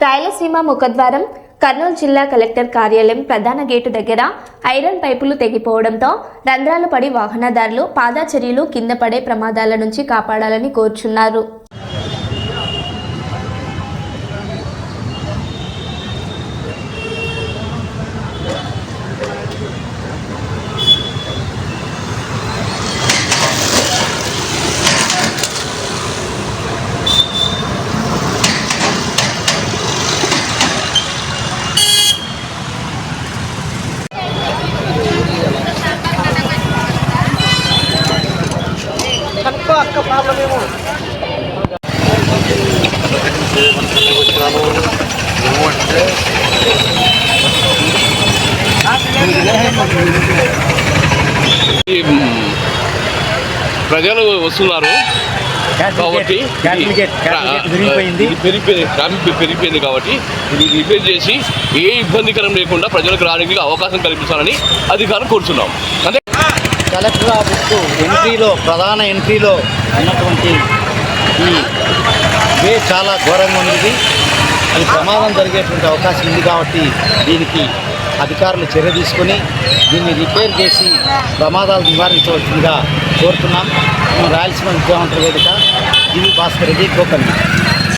రాయలసీమ ముఖద్వారం కర్నూలు జిల్లా కలెక్టర్ కార్యాలయం ప్రధాన గేటు దగ్గర ఐరన్ పైపులు తెగిపోవడంతో రంధ్రాలు పడి వాహనదారులు పాదాచర్యలు కింద పడే ప్రమాదాల నుంచి కాపాడాలని కోరుచున్నారు. ఈ, మ్, ప్రజలు వస్తున్నారు. కాబట్టి పెరిగిపోయింది ట్రాఫిక్ పెరిగిపోయింది కాబట్టి ఇది రిపేర్ చేసి ఏ ఇబ్బందికరం లేకుండా ప్రజలకు రావడానికి అవకాశం కల్పించాలని అధికారులు కోరుతున్నాం అంటే కలెక్టర్ ఆఫీస్కు ఎంట్రీలో ప్రధాన ఎంట్రీలో ఉన్నటువంటి ఈ వే చాలా ఘోరంగా ఉంది. అది ప్రమాదం జరిగేటువంటి అవకాశం ఉంది కాబట్టి దీనికి అధికారులు చర్య తీసుకొని దీన్ని రిపేర్ చేసి ప్రమాదాలు నివారించవలసిందిగా కోరుతున్నాం. మేము రాయలసీమ విద్యావంతుల వేదిక జీవి భాస్కర్ రెడ్డి గోకర్ణ